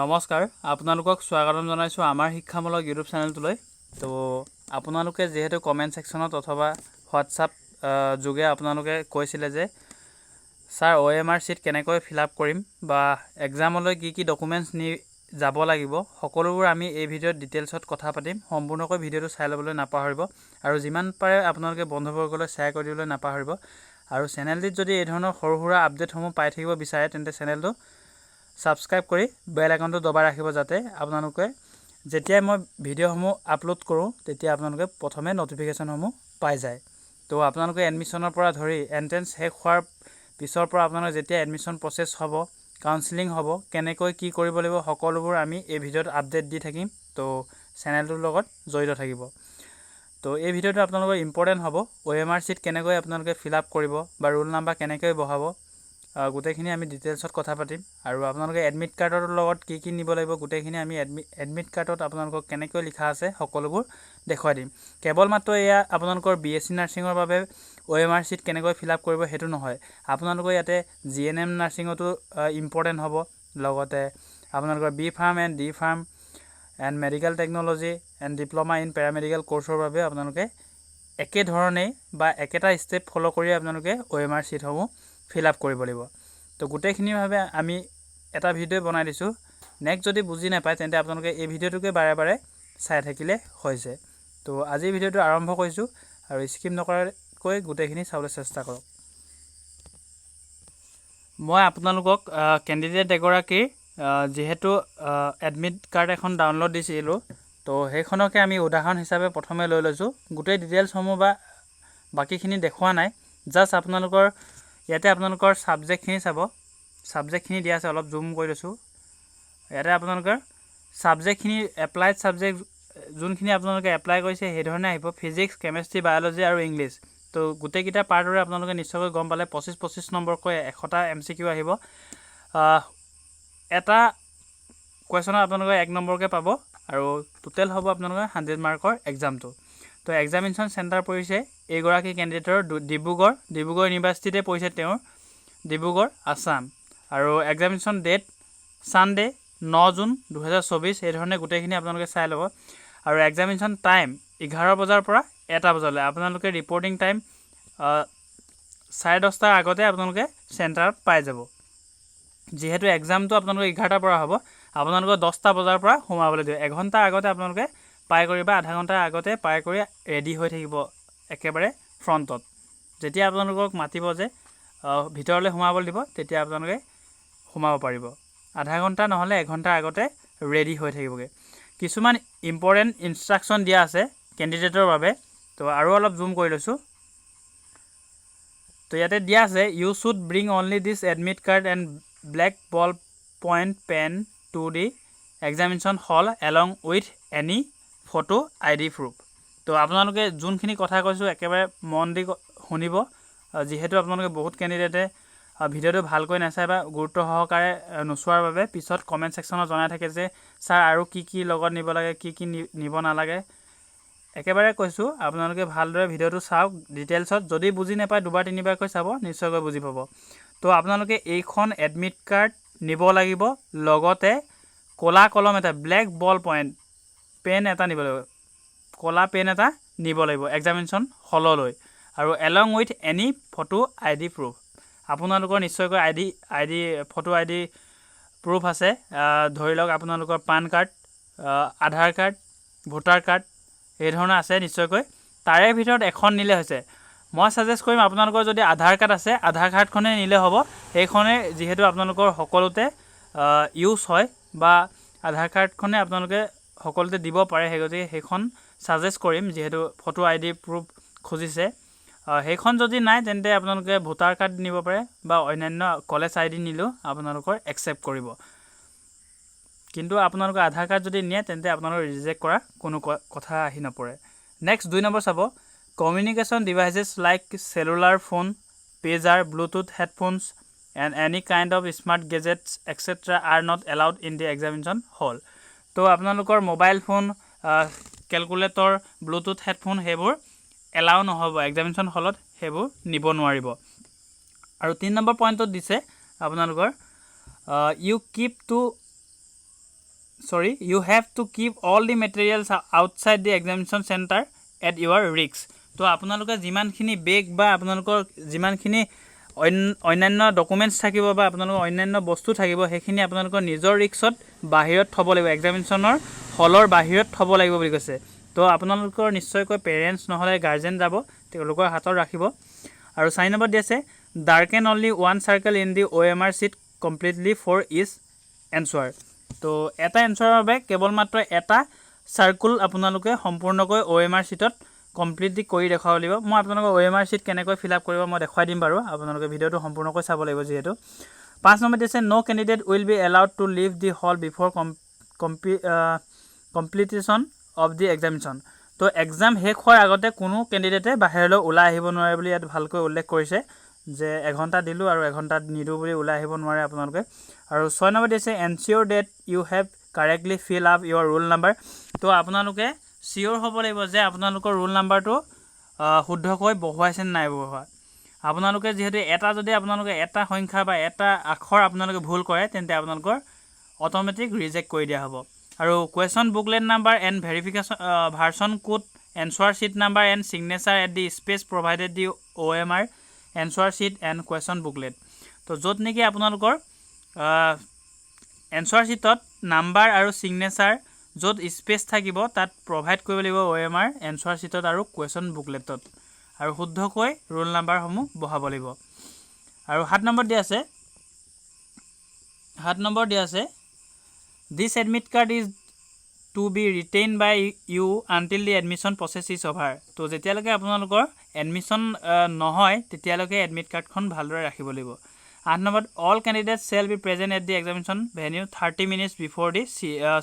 নমস্কাৰ আপোনালোকক স্বাগতম জনাইছোঁ আমাৰ শিক্ষামূলক ইউটিউব চেনেলটোলৈ। তো আপোনালোকে যিহেতু কমেণ্ট ছেকশ্যনত অথবা হোৱাটছআপ যোগে আপোনালোকে কৈছিলে যে sir O' M R sheet কেনেকৈ ফিল আপ কৰিম বা এক্সামলৈ কি কি ডকুমেণ্টছ নি যাব লাগিব? সকলোবোৰ আমি এই ভিডিঅ'ত ডিটেইলছত কথা পাতিম। সম্পূৰ্ণকৈ ভিডিঅ'টো চাই ল'বলৈ নাপাহৰিব আৰু যিমান পাৰে আপোনালোকে বন্ধুবৰ্গলৈ শ্বেয়াৰ কৰি দিবলৈ নাপাহৰিব। আৰু চেনেলটিত যদি এই ধৰণৰ সৰু সুৰা আপডেটসমূহ পাই থাকিব বিচাৰে তেন্তে চেনেলটো ছাবস্ক্ৰাইব কৰি বেল আইকনটো দবাই ৰাখিব যাতে আপোনালোকে যেতিয়াই মই ভিডিঅ'সমূহ আপলোড কৰোঁ তেতিয়া আপোনালোকে প্ৰথমে ন'টিফিকেশ্যনসমূহ পাই যায়। তো আপোনালোকে এডমিশ্যনৰ পৰা ধৰি এণ্ট্ৰেঞ্চ শেষ হোৱাৰ পিছৰ পৰা আপোনালোকে যেতিয়া এডমিশ্যন প্ৰচেছ হ'ব কাউন্সিলিং হ'ব কেনেকৈ কি কৰিব লাগিব সকলোবোৰ আমি এই ভিডিঅ'ত আপডেট দি থাকিম। তো চেনেলটোৰ লগত জড়িত থাকিব। তো এই ভিডিঅ'টো আপোনালোকৰ ইম্পৰ্টেণ্ট হ'ব। অ' এম আৰ চিট কেনেকৈ আপোনালোকে ফিল আপ কৰিব বা ৰোল নাম্বাৰ কেনেকৈ আহ, গোটেইখিনি আমি ডিটেইলছত কথা পাতিম। আৰু আপোনালোকে এডমিট কাৰ্ডৰ লগত কি কি নিব লাগিব গোটেইখিনি আমি এডমি এডমিট কাৰ্ডত আপোনালোকক কেনেকৈ লিখা আছে সকলোবোৰ দেখুৱাই দিম। কেৱল মাত্ৰ এয়া আপোনালোকৰ বি এছ চি নাৰ্ছিঙৰ বাবে অ' এম আৰ চিট কেনেকৈ ফিল আপ কৰিব সেইটো নহয়। আপোনালোকৰ ইয়াতে জি এন এম নাৰ্ছিঙতো ইম্পৰ্টেণ্ট হ'ব। লগতে আপোনালোকৰ B pharm and D pharm and medical technology and diploma in paramedical ক'ৰ্চৰ বাবে আপোনালোকে একেধৰণেই বা একেটা ষ্টেপ ফ'ল' কৰি আপোনালোকে অ' এম আৰ চিটসমূহ ফিল আপ কৰিব লাগিব। তো গোটেইখিনিভাৱে আমি এটা ভিডিঅ' বনাই দিছোঁ। নেক্সট যদি বুজি নাপায় তেন্তে আপোনালোকে এই ভিডিঅ'টোকে বাৰে বাৰে চাই থাকিলে হৈছে। তো আজিৰ ভিডিঅ'টো আৰম্ভ কৰিছোঁ আৰু স্কিপ নকৰাকৈ গোটেইখিনি চাবলৈ চেষ্টা কৰক। মই আপোনালোকক কেণ্ডিডেট এগৰাকীৰ যিহেতু এডমিট কাৰ্ড এখন ডাউনলোড দিছিলোঁ তো সেইখনকে আমি উদাহৰণ হিচাপে প্ৰথমে লৈ লৈছোঁ। গোটেই ডিটেইলছসমূহ বা বাকীখিনি দেখুওৱা নাই। জাষ্ট আপোনালোকৰ ইয়াতে আপোনালোকৰ ছাবজেক্টখিনি চাব। ছাবজেক্টখিনি দিয়া আছে অলপ জুম কৰি লৈছোঁ। ইয়াতে আপোনালোকৰ ছাবজেক্টখিনি এপ্লাইড ছাবজেক্ট যোনখিনি আপোনালোকে এপ্লাই কৰিছে সেইধৰণে আহিব। ফিজিক্স কেমেষ্ট্ৰি বায়'লজি আৰু ইংলিছ তো গোটেইকেইটা পাৰ্টৰে আপোনালোকে নিশ্চয়কৈ গম পালে। পঁচিছ পঁচিছ নম্বৰকৈ এশটা এম চি কিউ আহিব। আহ, এটা কুৱেশ্যনত আপোনালোকে এক নম্বৰকৈ পাব আৰু টোটেল হ'ব আপোনালোকৰ হাণ্ড্ৰেড মাৰ্কৰ এক্সামটো তো এক্সামিনেশ্যন চেণ্টাৰ পৰিছে এইগৰাকী কেণ্ডিডেটৰ ডিব্ৰুগড় ডিব্ৰুগড় ইউনিভাৰ্চিটিতে পৰিছে তেওঁৰ ডিব্ৰুগড় আছাম। আৰু এক্সামিনেশ্যন ডেট ছানডে ন জুন দুহেজাৰ চৌবিছ এই ধৰণে গোটেইখিনি আপোনালোকে চাই ল'ব। আৰু এক্সামিনেশ্যন টাইম এঘাৰ বজাৰ পৰা এটা বজালৈ। আপোনালোকে ৰিপৰ্টিং টাইম চাৰে দহটাৰ আগতে আপোনালোকে চেণ্টাৰত পাই যাব। যিহেতু এক্সামটো আপোনালোকে এঘাৰটাৰ পৰা হ'ব আপোনালোকৰ দহটা বজাৰ পৰা সোমাবলৈ দিব। এঘণ্টাৰ আগতে আপোনালোকে পাই কৰি বা আধা ঘণ্টাৰ আগতে পাই কৰি ৰেডি হৈ থাকিব একেবাৰে ফ্ৰণ্টত যেতিয়া আপোনালোকক মাতিব যে ভিতৰলৈ সোমাবলৈ দিব তেতিয়া আপোনালোকে সোমাব পাৰিব। আধা ঘণ্টা নহ'লে এঘণ্টাৰ আগতে ৰেডি হৈ থাকিবগৈ। কিছুমান ইম্পৰ্টেণ্ট ইনষ্ট্ৰাকশ্যন দিয়া আছে কেণ্ডিডেটৰ বাবে। তো আৰু অলপ জুম কৰি লৈছোঁ। তো ইয়াতে দিয়া আছে you should bring only this admit card and black ball point pen to the examination hall along with any photo I D proof তো আপোনালোকে যোনখিনি কথা কৈছোঁ একেবাৰে মন দি শুনিব। যিহেতু আপোনালোকে বহুত কেণ্ডিডেটে ভিডিঅ'টো ভালকৈ নাচায় বা গুৰুত্ব সহকাৰে নোচোৱাৰ বাবে পিছত কমেণ্ট ছেকশ্যনত জনাই থাকে যে ছাৰ আৰু কি কি লগত নিব লাগে কি কি নিব নালাগে? একেবাৰে কৈছোঁ আপোনালোকে ভালদৰে ভিডিঅ'টো চাওক ডিটেইলছত যদি বুজি নাপায় দুবাৰ তিনিবাৰকৈ চাব নিশ্চয়কৈ বুজি পাব। তো আপোনালোকে এইখন এডমিট কাৰ্ড নিব লাগিব লগতে ক'লা কলম এটা ব্লেক বল পইণ্ট পেন এটা নিব লাগিব। ক'লা পেন এটা নিব লাগিব এক্সামিনেশ্যন হললৈ আৰু along with any photo I D proof আপোনালোকৰ নিশ্চয়কৈ I D I D photo I D proof আছে। ধৰি লওক আপোনালোকৰ PAN card Aadhaar card voter card এই ধৰণৰ আছে নিশ্চয়কৈ। তাৰে ভিতৰত এখন নিলে হৈছে। মই ছাজেষ্ট কৰিম আপোনালোকৰ যদি আধাৰ কাৰ্ড আছে আধাৰ কাৰ্ডখনেই নিলে হ'ব। সেইখনে যিহেতু আপোনালোকৰ সকলোতে ইউজ হয় বা আধাৰ কাৰ্ডখনে আপোনালোকে সকলোতে দিব পাৰে সেই গতিকে সেইখন ছাজেষ্ট কৰিম যিহেতু ফটো আই ডি প্ৰুফ খুজিছে। সেইখন যদি নাই তেন্তে আপোনালোকে ভোটাৰ কাৰ্ড নিব পাৰে বা অন্যান্য কলেজ আই ডি নিলেও আপোনালোকৰ একচেপ্ট কৰিব। কিন্তু আপোনালোকে আধাৰ কাৰ্ড যদি নিয়ে তেন্তে আপোনালোকৰ ৰিজেক্ট কৰা কোনো কথা আহি নপৰে। নেক্সট দুই নম্বৰ চাব। Communication devices like cellular phone pager bluetooth headphones and any kind of smart gadgets etcetera are not allowed in the examination hall তো আপোনালোকৰ mobile phone calculator bluetooth headphone সেইবোৰ এলাউ নহ'ব। এক্সামিনেশ্যন হলত সেইবোৰ নিব নোৱাৰিব। আৰু তিনি নম্বৰ পইণ্টত দিছে আপোনালোকৰ you keep to sorry you have to keep all the materials outside the examination center at your risk. তো আপোনালোকে যিমানখিনি বেগ বা আপোনালোকৰ যিমানখিনি অন্য- অন্যান্য ডকুমেণ্টছ থাকিব বা আপোনালোকৰ অন্যান্য বস্তু থাকিব সেইখিনি আপোনালোকৰ নিজৰ ৰিক্সত বাহিৰত থ'ব লাগিব। এক্সামিনেশ্যনৰ হলৰ বাহিৰত থ'ব লাগিব বুলি কৈছে। তো আপোনালোকৰ নিশ্চয়কৈ পেৰেণ্টছ নহ'লে গাৰ্জেন যাব তেওঁলোকৰ হাতত ৰাখিব। আৰু চাৰি নম্বৰ দি আছে darken only one circle in the O' M R sheet completely for each answer তো এটা এনচাৰৰ বাবে কেৱল মাত্ৰ এটা চাৰ্কুল আপোনালোকে সম্পূৰ্ণকৈ অ' এম আৰ চিটত কমপ্লিটলি কৰি দেখুৱাব লাগিব। মই আপোনালোকক অ' এম আৰ চিট কেনেকৈ ফিল আপ কৰিব মই দেখুৱাই দিম বাৰু। আপোনালোকে ভিডিঅ'টো সম্পূৰ্ণকৈ চাব লাগিব যিহেতু। পাঁচ নম্বৰ দিছে no' candidate will be allowed to leave the hall before comp completion of the examination তো এক্সাম শেষ হোৱাৰ আগতে কোনো কেণ্ডিডেটে বাহিৰলৈ ওলাই আহিব নোৱাৰে বুলি ইয়াত ভালকৈ উল্লেখ কৰিছে যে এঘণ্টা দিলোঁ আৰু এঘণ্টা নিদিওঁ বুলি ওলাই আহিব নোৱাৰে আপোনালোকে। আৰু ছয় নম্বৰ দিছে ensure that you have correctly fill up your roll number তো আপোনালোকে চিয়'ৰ হ'ব লাগিব যে আপোনালোকৰ ৰোল নাম্বাৰটো শুদ্ধকৈ বহুৱাইছে নাই বহুৱা আপোনালোকে যিহেতু এটা যদি আপোনালোকে এটা সংখ্যা বা এটা আখৰ আপোনালোকে ভুল কৰে তেন্তে আপোনালোকৰ অট'মেটিক ৰিজেক্ট কৰি দিয়া হ'ব। আৰু question booklet number and verification version code answer sheet number and signature at the space provided the O' M R answer sheet and question booklet তো য'ত নেকি আপোনালোকৰ এনচাৰ শ্বীটত নাম্বাৰ আৰু ছিগনেচাৰ য'ত স্পেচ থাকিব তাত প্ৰভাইড কৰিব লাগিব অ' এম আৰ এনচাৰ শ্বীটত আৰু কুৱেশ্যন বুকলেটত আৰু শুদ্ধকৈ ৰোল নাম্বাৰসমূহ বহাব লাগিব। আৰু সাত নম্বৰ দিয়া আছে সাত নম্বৰ দিয়া আছে this admit card is to be retain by you until the admission process is over তো যেতিয়ালৈকে আপোনালোকৰ এডমিশ্যন নহয় তেতিয়ালৈকে এডমিট কাৰ্ডখন ভালদৰে ৰাখিব লাগিব। আঠ নম্বৰত all candidate shall be present at the examination venue thirty minutes before the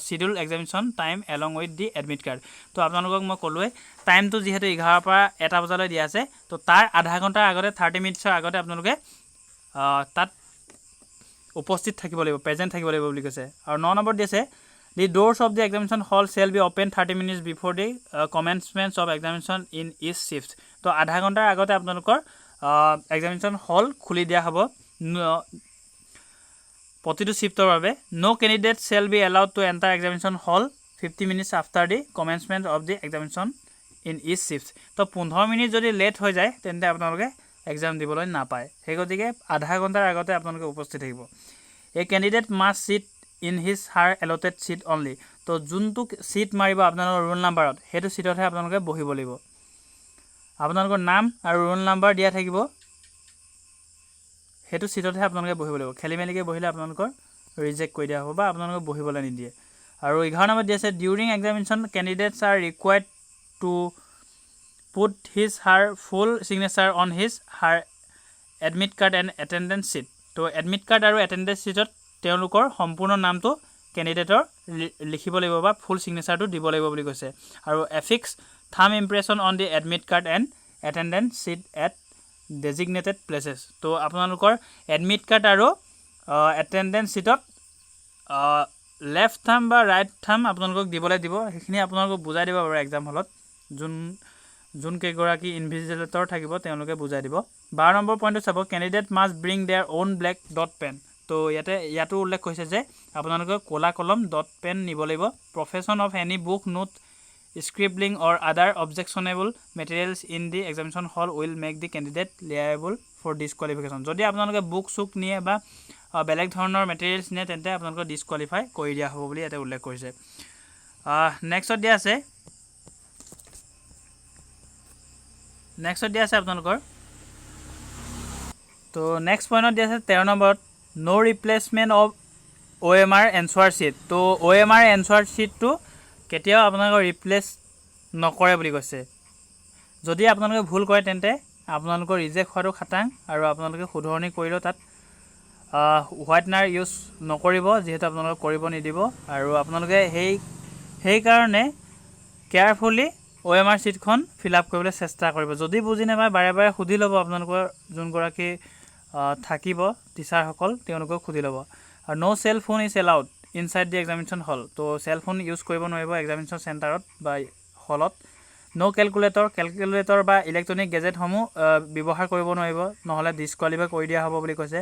schedule examination time along with the admit card তো আপোনালোকক মই ক'লোৱে টাইমটো যিহেতু এঘাৰৰ পৰা এটা বজালৈ দিয়া আছে তো তাৰ আধা ঘণ্টাৰ আগতে থাৰ্টি মিনিটছৰ আগতে আপোনালোকে তাত উপস্থিত থাকিব লাগিব প্ৰেজেণ্ট থাকিব লাগিব বুলি কৈছে। আৰু ন নম্বৰ দি আছে the doors of the examination hall shall be open thirty minutes before the commencements of examination in each shift তো আধা ঘণ্টাৰ আগতে আপোনালোকৰ এক্সামিনেশ্যন হল খুলি দিয়া হ'ব। প্ৰতিটো শ্বিফ্টৰ বাবে no' candidate shall be allowed to enter examination hall fifty minutes after the commencement of the examination in each shift তো পোন্ধৰ মিনিট যদি লেট হৈ যায় তেন্তে আপোনালোকে এক্সাম দিবলৈ নাপায়। সেই গতিকে আধা ঘণ্টাৰ আগতে আপোনালোকে উপস্থিত থাকিব। এই candidate must sit in his her allotted seat only তো যোনটো ছিট মাৰিব আপোনালোকৰ ৰোল নাম্বাৰত সেইটো ছিটতহে আপোনালোকে বহিব লাগিব। আপোনালোকৰ নাম আৰু ৰোল নাম্বাৰ দিয়া থাকিব। সেইটো ছিটতহে আপোনালোকে বহিব লাগিব। খেলি মেলিকৈ বহিলে আপোনালোকৰ ৰিজেক্ট কৰি দিয়া হ'ব বা আপোনালোকে বহিবলৈ নিদিয়ে। আৰু এঘাৰ নম্বৰ দি আছে during examination candidates are required to put his her full signature on his her admit card and attendance sheet তো এডমিট কাৰ্ড আৰু এটেণ্ডেঞ্চ শ্বীটত তেওঁলোকৰ সম্পূৰ্ণ নামটো কেণ্ডিডেটৰ লিখিব লাগিব বা ফুল ছিগনেচাৰটো দিব লাগিব বুলি কৈছে। আৰু affix thumb impression on the admit card and attendance sheet at designated places তো আপোনালোকৰ এডমিট কাৰ্ড আৰু এটেণ্ডেঞ্চ শ্বীটত লেফ্ট থাম বা ৰাইট থাম আপোনালোকক দিবলৈ দিব। সেইখিনি আপোনালোকক বুজাই দিব বাৰু এক্সাম হলত যোন যোন কেইগৰাকী ইনভিজিলেটৰ থাকিব তেওঁলোকে বুজাই দিব। বাৰ নম্বৰ পইণ্টটো চাব candidate must bring their own black dot pen তো ইয়াতে ইয়াতো উল্লেখ কৰিছে যে আপোনালোকে ক'লা কলম ডট পেন নিব লাগিব। Profession of any book note scribbling or other objectionable materials in the examination hall will make the candidate liable for disqualification যদি আপোনালোকে বুক চুক নিয়ে বা বেলেগ ধৰণৰ মেটেৰিয়েলছ নিয়ে, তেন্তে আপোনালোকক ডিছকুৱালিফাই কৰি দিয়া হ'ব বুলি ইয়াতে উল্লেখ কৰিছে। নেক্সটত দিয়া আছে। নেক্সটত দিয়া আছে আপোনালোকৰ। তো নেক্সট পইণ্টত দিয়া আছে তেৰ নম্বৰত no' replacement of O' M R answer sheet তো অ' এম আৰ এনচাৰ শ্বীটটো কেতিয়াও আপোনালোকৰ ৰিপ্লেচ নকৰে বুলি কৈছে। যদি আপোনালোকে ভুল কৰে তেন্তে আপোনালোকৰ ৰিজেক্ট হোৱাটো খাটাং আৰু আপোনালোকে শুধৰণি কৰিলেও তাত হোৱাইটনাৰ ইউজ নকৰিব যিহেতু আপোনালোকে কৰিব নিদিব আৰু আপোনালোকে সেই সেইকাৰণে কেয়াৰফুলি অ' এম আৰ শ্বীটখন ফিল আপ কৰিবলৈ চেষ্টা কৰিব। যদি বুজি নাপায় বাৰে বাৰে সুধি ল'ব আপোনালোকৰ যোনগৰাকী থাকিব টিচাৰসকল তেওঁলোকক সুধি ল'ব। আৰু no' cell phone is allowed inside the examination hall তো চেল ফোন ইউজ কৰিব নোৱাৰিব এক্সামিনেশ্যন চেণ্টাৰত বা হলত ন' কেলকুলেটৰ কেলকুলেটৰ বা ইলেক্ট্ৰনিক গেজেটসমূহ ব্যৱহাৰ কৰিব নোৱাৰিব নহ'লে ডিছকুৱালিফাই কৰি দিয়া হ'ব বুলি কৈছে।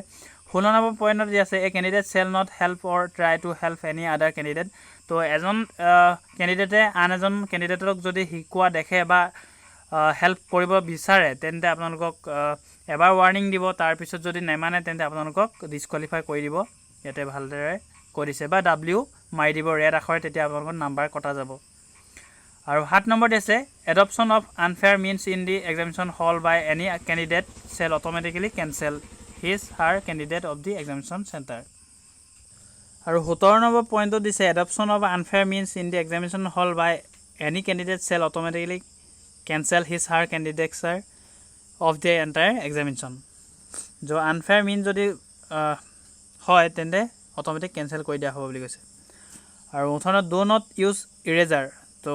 ষোল্ল নম্বৰ পইণ্টত দি আছে a candidate shall not help or try to help any other candidate তো এজন কেণ্ডিডেটে আন এজন কেণ্ডিডেটক যদি শিকোৱা দেখে বা হেল্প কৰিব বিচাৰে তেন্তে আপোনালোকক এবাৰ ৱাৰ্ণিং দিব। তাৰপিছত যদি নেমানে তেন্তে আপোনালোকক ডিছকুৱালিফাই কৰি দিব। ইয়াতে ভালদৰে কৈ দিছে বা ডাব্লিউ মাৰি দিব, ৰেড আখৰে, তেতিয়া আপোনালোকৰ নাম্বাৰ কটা যাব। আৰু সাত নম্বৰত আছে adoption of unfair means in the examination hall by any candidate shall automatically cancel his her candidate of the examination centre আৰু সোতৰ নম্বৰ পইণ্টত দিছে adoption of unfair means in the examination hall by any candidate shall automatically cancel his her কেণ্ডিডেটছাৰ of the entire examination য' unfair mean যদি হয়, তেন্তে automatic cancel কৰি দিয়া হ'ব বুলি কৈছে। আৰু মুঠতে ডো নট ইউজ ইৰেজাৰ তো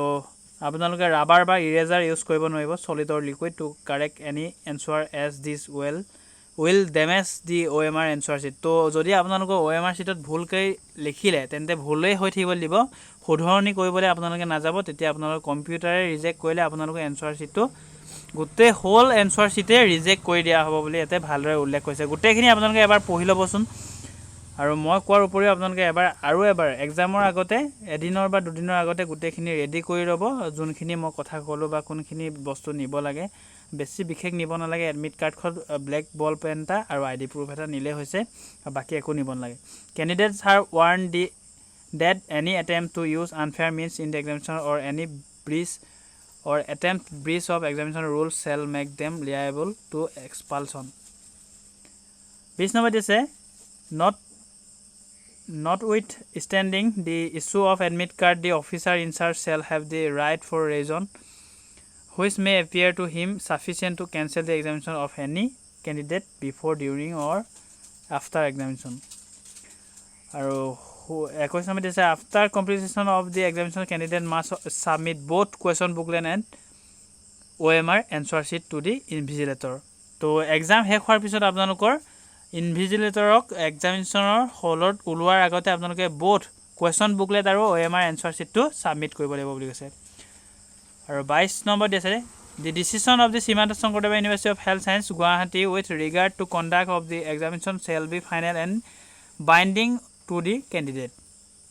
আপোনালোকে ৰাবাৰ বা ইৰেজাৰ ইউজ কৰিব নোৱাৰিব solid or liquid to correct any answer as this will will damage the O' M R answer sheet তো যদি আপোনালোকৰ অ' এম আৰ শ্বীটত ভুলকৈ লিখিলে তেন্তে ভুলেই হৈ থাকিব দিব শুধৰণি কৰিবলৈ আপোনালোকে নাযাব তেতিয়া আপোনালোকৰ কম্পিউটাৰে ৰিজেক্ট কৰিলে আপোনালোকৰ এনচাৰ শ্বীটটো গোটেই হ'ল এনচাৰ শ্বীটে ৰিজেক্ট কৰি দিয়া হ'ব বুলি ইয়াতে ভালদৰে উল্লেখ কৰিছে। গোটেইখিনি আপোনালোকে এবাৰ পঢ়ি ল'বচোন। আৰু মই কোৱাৰ উপৰিও আপোনালোকে এবাৰ আৰু এবাৰ এক্সামৰ আগতে এদিনৰ বা দুদিনৰ আগতে গোটেইখিনি ৰেডি কৰি ল'ব যোনখিনি মই কথা ক'লোঁ বা কোনখিনি বস্তু নিব লাগে। বেছি বিশেষ নিব নালাগে এডমিট কাৰ্ডখন ব্লেক বল পেন এটা আৰু আই ডি প্ৰুফ এটা নিলেই হৈছে বাকী একো নিব নালাগে। Candidates are warn the that any attempt to use unfair means in the examination or any breach or attempt breach of examination rules shall make them liable to expulsion বিছ number দিছে not Notwithstanding the issue of admit card, the officer in charge shall have the right for reason which may appear to him sufficient to cancel the examination of any candidate before, during, or after examination. আৰু একৈছ number দিছে after completion of the examination candidate must submit both question booklet and O' M R answer sheet to the invigilator তো exam শেষ হোৱাৰ পিছত আপোনালোকৰ ইনভিজিলেটৰক এক্সামিনেশ্যনৰ হলত ওলোৱাৰ আগতে আপোনালোকে বোথ কুৱেশ্যন বুকলেট আৰু অ' এম আৰ এনচাৰ শ্বীটটো ছাবমিট কৰিব লাগিব বুলি কৈছে। আৰু বাইছ নম্বৰ দি আছে the decision of the Srimanta Sankardev university of health science Guwahati with regard to conduct of the examination shall be final and binding to the candidate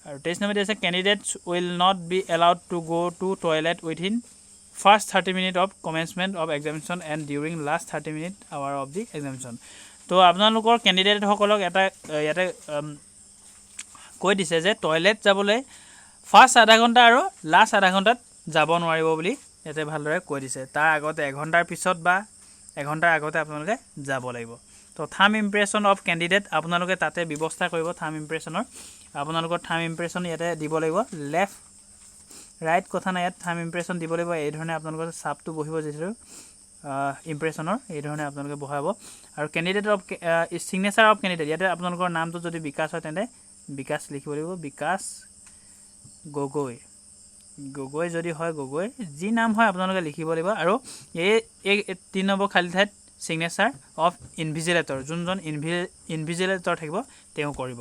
আৰু তেইছ নম্বৰ দি আছে candidates will not be allowed to go' to toilet within first thirty minute of commencement of examination and during last thirty minute hour of the examination তো আপোনালোকৰ কেণ্ডিডেটসকলক এটা ইয়াতে কৈ দিছে যে টয়লেট যাবলৈ ফাৰ্ষ্ট আধা ঘণ্টা আৰু লাষ্ট আধা ঘণ্টাত যাব নোৱাৰিব বুলি ইয়াতে ভালদৰে কৈ দিছে। তাৰ আগতে এঘণ্টাৰ পিছত বা এঘণ্টাৰ আগতে আপোনালোকে যাব লাগিব। তো থাম ইম্প্ৰেশ্যন অফ কেণ্ডিডেট আপোনালোকে তাতে ব্যৱস্থা কৰিব থাম ইম্প্ৰেশ্যনৰ আপোনালোকৰ থাম ইম্প্ৰেশ্যন ইয়াতে দিব লাগিব। লেফ্ট ৰাইট কথা নাই ইয়াত থাম ইম্প্ৰেশ্যন দিব লাগিব। এই ধৰণে আপোনালোকৰ চাপটো বহিব যিটো ইম্প্ৰেশ্যনৰ এই ধৰণে আপোনালোকে বহাব আৰু candidate of signature of candidate ইয়াতে আপোনালোকৰ নামটো যদি বিকাশ হয় তেন্তে বিকাশ লিখিব লাগিব। বিকাশ গগৈ। গগৈ যদি হয় গগৈ যি নাম হয় আপোনালোকে লিখিব লাগিব। আৰু এই এই তিনি নম্বৰ খালী ঠাইত ছিগনেচাৰ অফ ইনভিজিলেটৰ যোনজন ইনভি ইনভিজিলেটৰ থাকিব তেওঁ কৰিব।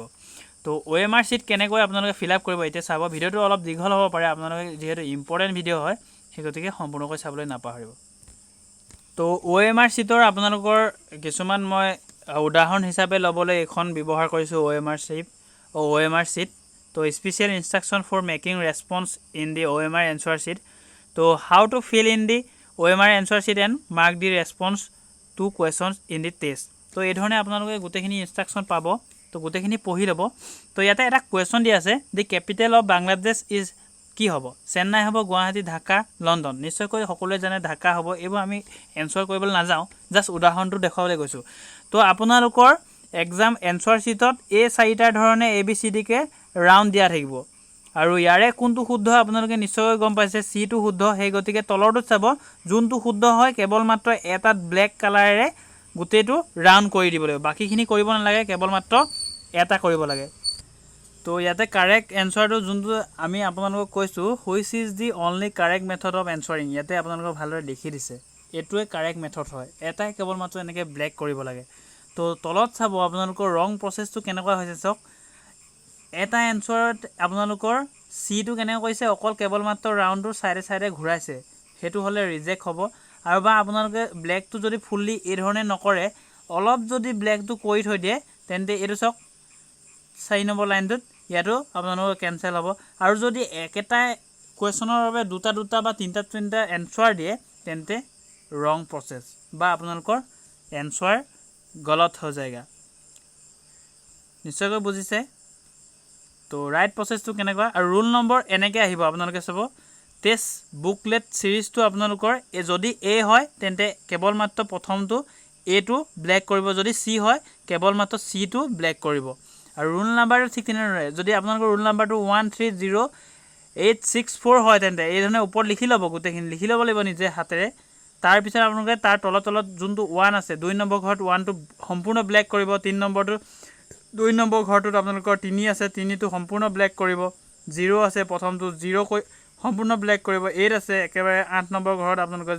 তো অ' এম আৰ চিট কেনেকৈ আপোনালোকে ফিল আপ কৰিব এতিয়া চাব। ভিডিঅ'টো অলপ দীঘল হ'ব পাৰে আপোনালোকে যিহেতু ইম্পৰ্টেণ্ট ভিডিঅ' হয় সেই গতিকে সম্পূৰ্ণকৈ চাবলৈ নাপাহৰিব। তো অ' এম আৰ চিটৰ আপোনালোকৰ কিছুমান মই উদাহৰণ হিচাপে ল'বলৈ এইখন ব্যৱহাৰ কৰিছোঁ O' M R sheet O' M R sheet তো special instruction for making response in the O' M R answer sheet তো how to fill in the O' M R answer sheet and mark the response to questions in the test তো এই ধৰণে আপোনালোকে গোটেইখিনি instruction পাব। তো গোটেইখিনি পঢ়ি ল'ব। তো ইয়াতে এটা কুৱেশ্যন দি আছে the capital of Bangladesh is কি হ'ব? চেন্নাই হ'ব গুৱাহাটী ঢাকা লণ্ডন। নিশ্চয়কৈ সকলোৱে জানে ঢাকা হ'ব এইবোৰ আমি এনচাৰ কৰিবলৈ নাযাওঁ। জাষ্ট উদাহৰণটো দেখুৱাবলৈ গৈছোঁ তো আপোনালোকৰ এক্সাম এনচাৰ শ্বীটত এই চাৰিটাৰ ধৰণে এ বি চি ডিকে ৰাউণ্ড দিয়া থাকিব। আৰু ইয়াৰে কোনটো শুদ্ধ আপোনালোকে নিশ্চয়কৈ গম পাইছে চিটো শুদ্ধ সেই গতিকে তলৰটোত চাব যোনটো শুদ্ধ হয় কেৱল মাত্ৰ এটাত ব্লেক কালাৰেৰে গোটেইটো ৰাউণ্ড কৰি দিব লাগিব। বাকীখিনি কৰিব নালাগে কেৱল মাত্ৰ এটা কৰিব লাগে। তো ইয়াতে কাৰেক্ট এনচাৰটো যোনটো আমি আপোনালোকক কৈছোঁ which is the only correct method of answering ইয়াতে আপোনালোকক ভালদৰে লিখি দিছে। এইটোৱে কাৰেক্ট মেথড হয়। এটাই কেৱল মাত্ৰ এনেকৈ ব্লেক কৰিব লাগে। তো তলত চাব আপোনালোকৰ ৰং প্ৰচেছটো কেনেকুৱা হৈছে চাওক। এটা এনচাৰত আপোনালোকৰ চিটো কেনেকৈ কৰিছে অকল কেৱল মাত্ৰ ৰাউণ্ডটোৰ ছাইডে ছাইডে ঘূৰাইছে। সেইটো হ'লে ৰিজেক্ট হ'ব। আৰু বা আপোনালোকে ব্লেকটো যদি ফুল্লি এই ধৰণে নকৰে অলপ যদি ব্লেকটো কৰি থৈ দিয়ে তেন্তে এইটো চাওক চাৰি নম্বৰ লাইনটোত ইয়াতো আপোনালোকৰ কেঞ্চেল হ'ব। আৰু যদি একেটা কুৱেশ্যনৰ বাবে দুটা দুটা বা তিনিটা তিনিটা এনচাৰ দিয়ে, তেন্তে ৰং প্ৰচেছ বা আপোনালোকৰ এনচাৰ গলত হৈ যায়গা। নিশ্চয়কৈ বুজিছে? তো ৰাইট প্ৰচেছটো কেনেকুৱা? আৰু ৰোল নম্বৰ এনেকৈ আহিব, আপোনালোকে চাব। টেষ্ট বুকলেট ছিৰিজটো আপোনালোকৰ যদি এ হয়, তেন্তে কেৱল মাত্ৰ প্ৰথমটো এটো ব্লেক কৰিব। যদি চি হয় কেৱল মাত্ৰ চিটো ব্লেক কৰিব। আৰু ৰোল নাম্বাৰটো ঠিক তেনেদৰে যদি আপোনালোকৰ ৰোল নাম্বাৰটো one three zero' eight six four হয় তেন্তে এইধৰণে ওপৰত লিখি ল'ব গোটেইখিনি লিখি ল'ব লাগিব নিজে হাতেৰে। তাৰপিছত আপোনালোকে তাৰ তলত তলত যোনটো ওৱান আছে দুই নম্বৰ ঘৰত ওৱানটো সম্পূৰ্ণ ব্লেক কৰিব তিনি নম্বৰটো দুই নম্বৰ ঘৰটোত আপোনালোকৰ তিনি আছে তিনিটো সম্পূৰ্ণ ব্লেক কৰিব জিৰ' আছে প্ৰথমটো জিৰ' কৈ সম্পূৰ্ণ ব্লেক কৰিব এইট আছে একেবাৰে আঠ নম্বৰ ঘৰত আপোনালোকে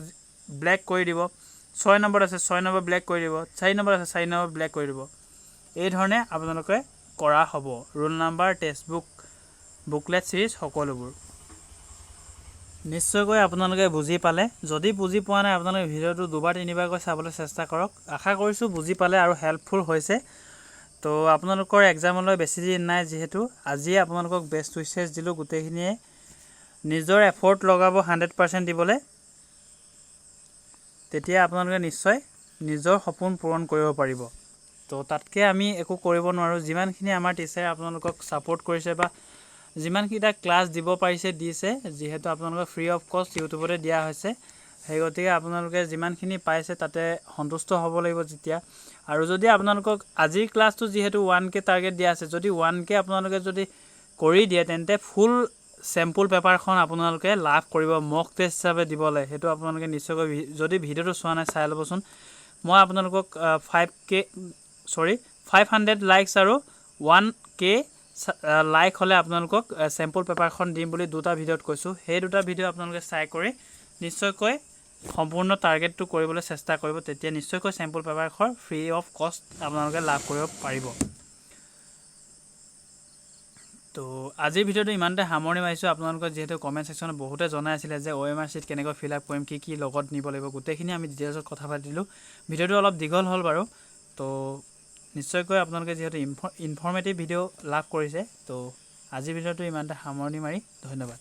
ব্লেক কৰি দিব ছয় নম্বৰত আছে ছয় নম্বৰ ব্লেক কৰি দিব চাৰি নম্বৰত আছে চাৰি নম্বৰ ব্লেক কৰি দিব। এই ধৰণে আপোনালোকে কৰা হ'ব। Roll number text book booklet series সকলোবোৰ। নিশ্চয়কৈ আপোনালোকে বুজি পালে। যদি বুজি পোৱা নাই আপোনালোকে ভিডিঅ'টো দুবাৰ তিনিবাৰকৈ চাবলৈ চেষ্টা কৰক। আশা কৰিছোঁ বুজি পালে আৰু হেল্পফুল হৈছে। তো আপোনালোকৰ এক্সামলৈ বেছি দিন নাই যিহেতু। আজিয়ে আপোনালোকক বেষ্ট উইচেছ দিলোঁ গোটেইখিনিয়ে। নিজৰ এফৰ্ট লগাব হাণ্ড্ৰেড পাৰ্চেণ্ট দিবলৈ। তেতিয়া আপোনালোকে নিশ্চয় নিজৰ সপোন পূৰণ কৰিব পাৰিব। তো তাতকৈ আমি একো কৰিব নোৱাৰোঁ। যিমানখিনি আমাৰ টিচাৰে আপোনালোকক ছাপৰ্ট কৰিছে বা যিমানকেইটা ক্লাছ দিব পাৰিছে দিছে যিহেতু আপোনালোকক ফ্ৰী অফ কষ্ট ইউটিউবতে দিয়া হৈছে সেই গতিকে আপোনালোকে যিমানখিনি পাইছে তাতে সন্তুষ্ট হ'ব লাগিব যেতিয়া। আৰু যদি আপোনালোকক আজিৰ ক্লাছটো যিহেতু ওৱান কে টাৰ্গেট দিয়া আছে যদি ওৱান কে আপোনালোকে যদি কৰি দিয়ে তেন্তে ফুল চেম্পুল পেপাৰখন আপোনালোকে লাভ কৰিব মক টেষ্ট হিচাপে দিবলৈ। সেইটো আপোনালোকে নিশ্চয়কৈ যদি ভিডিঅ'টো চোৱা নাই চাই ল'বচোন। মই আপোনালোকক five K sorry five hundred likes আৰু ওৱান কে লাইক হ'লে আপোনালোকক চেম্পুল পেপাৰখন দিম বুলি দুটা ভিডিঅ'ত কৈছোঁ। সেই দুটা ভিডিঅ' আপোনালোকে চাই কৰি নিশ্চয়কৈ সম্পূৰ্ণ টাৰ্গেটটো কৰিবলৈ চেষ্টা কৰিব, তেতিয়া নিশ্চয়কৈ চেম্পুল পেপাৰখন ফ্ৰী অফ কষ্ট আপোনালোকে লাভ কৰিব পাৰিব। তো, আজিৰ ভিডিঅ'টো ইমানতে সামৰণি মাৰিছোঁ। আপোনালোকৰ যিহেতু কমেণ্ট ছেকশ্যনত বহুতে জনাই আছিলে যে অ' এম আৰ চিট কেনেকৈ ফিল আপ কৰিম, কি কি লগত নিব লাগিব, গোটেইখিনি আমি ডিটেইলছত কথা পাতিলোঁ ভিডিঅ'টো অলপ দীঘল হ'ল বাৰু। তো নিশ্চয়কৈ আপোনালোকে যিহেতু ইনফ ইনফৰ্মেটিভ ভিডিঅ' লাভ কৰিছে, তো আজিৰ ভিডিঅ'টো ইমানতে সামৰণি মাৰি ধন্যবাদ।